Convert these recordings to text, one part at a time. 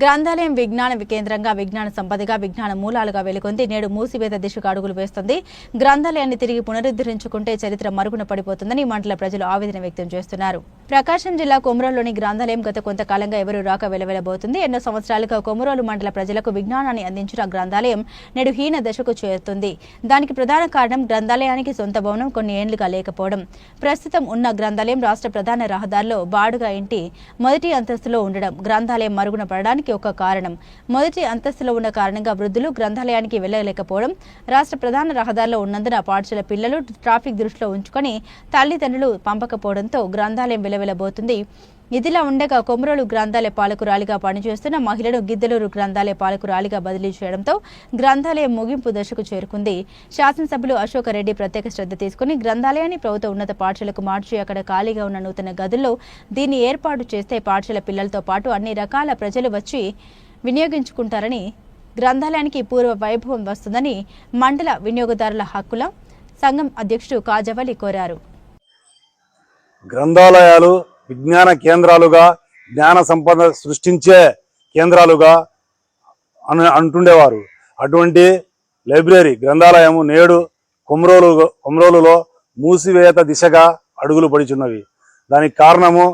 గ్రంథాలయం విజ్ఞాన కేంద్రంగా విజ్ఞాన సంపదగా విజ్ఞాన మూలాలుగా వెలుగొంది. నేడు మూసివేత దిశకు అడుగులు వేస్తుంది. గ్రంథాలయాన్ని తిరిగి పునరుద్ధరించుకుంటే చరిత్ర మరుగున పడిపోతుందని మండల ప్రజలు ఆవేదన వ్యక్తం చేస్తున్నారు. ప్రకాశం జిల్లా కొమరోలులోని గ్రంథాలయం గత కొంతకాలంగా ఎవరు రాక వెలవెలబోతుంది. ఎన్నో సంవత్సరాలుగా కొమరోలు మండల ప్రజలకు విజ్ఞానాన్ని అందించిన గ్రంథాలయం నేడు హీన దశకు చేరుతుంది. దానికి ప్రధాన కారణం గ్రంథాలయానికి సొంత భవనం కొన్ని ఏండ్లుగా లేకపోవడం. ప్రస్తుతం ఉన్న గ్రంథాలయం రాష్ట్ర ప్రధాన రహదారిలో బాడుగా ఇంటి మొదటి అంతస్తులో ఉండడం గ్రంథాలయం మరుగున పడడానికి ఒక కారణం. మొదటి అంతస్తులో ఉన్న కారణంగా వృద్ధులు గ్రంథాలయానికి వెళ్ళలేకపోవడం రాష్ట్ర ప్రధాన రహదారిలో ఉన్నందున పాఠశాల పిల్లలు ట్రాఫిక్ దృష్టిలో ఉంచుకొని తల్లిదండ్రులు పంపకపోవడంతో గ్రంథాలయం వెలవెలబోతుంది ఇదిలా ఉండగా కొమరలు గ్రంథాలయ పాలకురాలిగా పనిచేస్తున్న మహిళను గిద్దలూరు గ్రంథాలయ పాలకురాలిగా బదిలీ చేయడంతో గ్రంథాలయం ముగింపు దశకు చేరుకుంది. శాసనసభ్యులు అశోక రెడ్డి ప్రత్యేక శ్రద్ధ తీసుకుని గ్రంథాలయాన్ని ప్రభుత్వ ఉన్నత పాఠశాలకు మార్చి అక్కడ ఖాళీగా ఉన్న నూతన గదుల్లో దీన్ని ఏర్పాటు చేస్తే పాఠశాల పిల్లలతో పాటు అన్ని రకాల ప్రజలు వచ్చి వినియోగించుకుంటారని గ్రంథాలయానికి పూర్వ వైభవం వస్తుందని మండల వినియోగదారుల హక్కుల సంఘం అధ్యక్షుడు కాజవలి కోరారు. గ్రంథాలయాలు విజ్ఞాన కేంద్రాలుగా జ్ఞాన సంపద సృష్టించే కేంద్రాలుగా అని అంటుండేవారు. అటువంటి లైబ్రరీ గ్రంథాలయము నేడు కొమరోలు కొమరోలులో మూసివేత దిశగా అడుగులు పడిచున్నవి. దానికి కారణము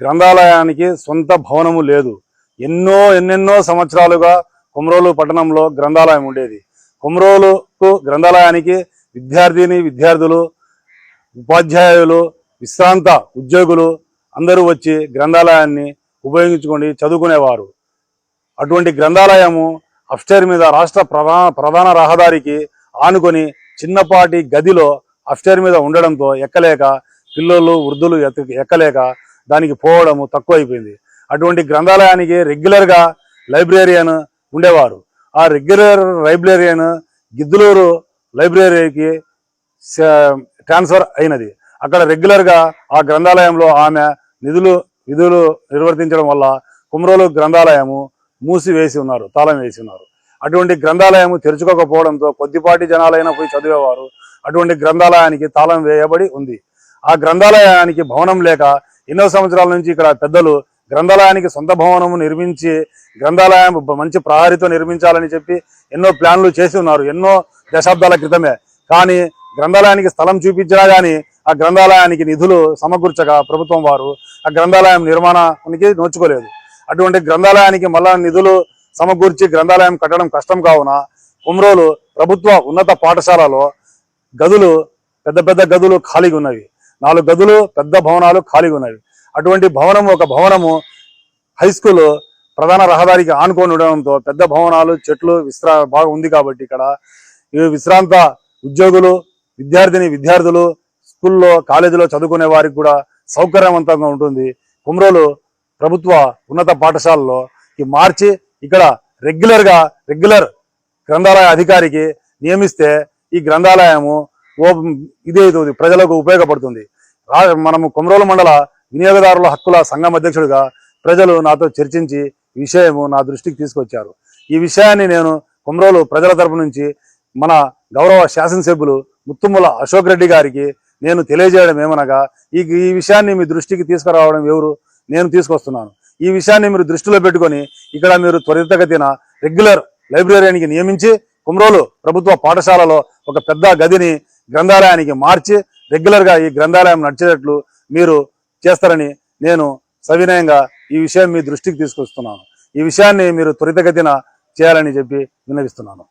గ్రంథాలయానికి సొంత భవనము లేదు. ఎన్నో ఎన్నెన్నో సంవత్సరాలుగా కొమరోలు పట్టణంలో గ్రంథాలయం ఉండేది. కొమరోలుకు గ్రంథాలయానికి విద్యార్థిని విద్యార్థులు ఉపాధ్యాయులు విశ్రాంత ఉద్యోగులు అందరూ వచ్చి గ్రంథాలయాన్ని ఉపయోగించుకొని చదువుకునేవారు. అటువంటి గ్రంథాలయము అఫ్స్టైర్ మీద రాష్ట్ర ప్రధాన ప్రధాన రహదారికి ఆనుకొని చిన్నపాటి గదిలో అఫ్స్టైర్ మీద ఉండడంతో ఎక్కలేక పిల్లలు వృద్ధులు ఎక్కలేక దానికి పోవడము తక్కువైపోయింది. అటువంటి గ్రంథాలయానికి రెగ్యులర్గా లైబ్రేరియన్ ఉండేవారు. ఆ రెగ్యులర్ లైబ్రేరియన్ గిద్దులూరు లైబ్రరీకి ట్రాన్స్ఫర్ అయినది. అక్కడ రెగ్యులర్గా ఆ గ్రంథాలయంలో ఆమె నిధులు విధులు నిర్వర్తించడం వల్ల కుమ్రోలు గ్రంథాలయము మూసివేసి ఉన్నారు తాళం వేసి ఉన్నారు. అటువంటి గ్రంథాలయము తెరుచుకోకపోవడంతో కొద్దిపాటి జనాలైనా పోయి చదివేవారు. అటువంటి గ్రంథాలయానికి తాళం వేయబడి ఉంది. ఆ గ్రంథాలయానికి భవనం లేక ఎన్నో సంవత్సరాల నుంచి ఇక్కడ పెద్దలు గ్రంథాలయానికి సొంత భవనము నిర్మించి గ్రంథాలయం మంచి ప్రహారితో నిర్మించాలని చెప్పి ఎన్నో ప్లాన్లు చేసి ఉన్నారు. ఎన్నో దశాబ్దాల క్రితమే. కానీ గ్రంథాలయానికి స్థలం చూపించినా కానీ ఆ గ్రంథాలయానికి నిధులు సమకూర్చక ప్రభుత్వం వారు ఆ గ్రంథాలయం నిర్మాణానికి నోచుకోలేదు. అటువంటి గ్రంథాలయానికి మళ్ళా నిధులు సమకూర్చి గ్రంథాలయం కట్టడం కష్టం కావున కుమ్రోలు ప్రభుత్వ ఉన్నత పాఠశాలలో గదులు పెద్ద పెద్ద గదులు ఖాళీగా ఉన్నవి. నాలుగు గదులు పెద్ద భవనాలు ఖాళీగా ఉన్నవి. అటువంటి భవనము ఒక భవనము హై స్కూల్ ప్రధాన రహదారికి ఆనుకొని ఉండడంతో పెద్ద భవనాలు చెట్లు విశ్రా బాగా ఉంది కాబట్టి ఇక్కడ. ఈ విశ్రాంత ఉద్యోగులు విద్యార్థిని విద్యార్థులు స్కూల్లో కాలేజీలో చదువుకునే వారికి కూడా సౌకర్యవంతంగా ఉంటుంది. కుమ్రోలు ప్రభుత్వ ఉన్నత పాఠశాలలో ఈ మార్చి ఇక్కడ రెగ్యులర్గా రెగ్యులర్ గ్రంథాలయ అధికారికి నియమిస్తే ఈ గ్రంథాలయము ఓ ఇదే ఇది ప్రజలకు ఉపయోగపడుతుంది. మనము కొమరోలు మండల వినియోగదారుల హక్కుల సంఘం అధ్యక్షుడిగా ప్రజలు నాతో చర్చించి ఈ విషయము నా దృష్టికి తీసుకొచ్చారు. ఈ విషయాన్ని నేను కొమరోలు ప్రజల తరపు నుంచి మన గౌరవ శాసనసభ్యులు ముత్తుముల అశోక్ రెడ్డి గారికి నేను తెలియజేయడం ఏమనగా ఈ ఈ విషయాన్ని మీ దృష్టికి తీసుకురావడం ఎవరు? నేను తీసుకొస్తున్నాను. ఈ విషయాన్ని మీరు దృష్టిలో పెట్టుకొని ఇక్కడ మీరు త్వరితగతిన రెగ్యులర్ లైబ్రరీకి నియమించి కుమ్రోలు ప్రభుత్వ పాఠశాలలో ఒక పెద్ద గదిని గ్రంథాలయానికి మార్చి రెగ్యులర్గా ఈ గ్రంథాలయం నడిచేటట్లు మీరు చేస్తారని నేను సవినయంగా ఈ విషయం మీ దృష్టికి తీసుకొస్తున్నాను. ఈ విషయాన్ని మీరు త్వరితగతిన చేయాలని చెప్పి విన్నవిస్తున్నాను.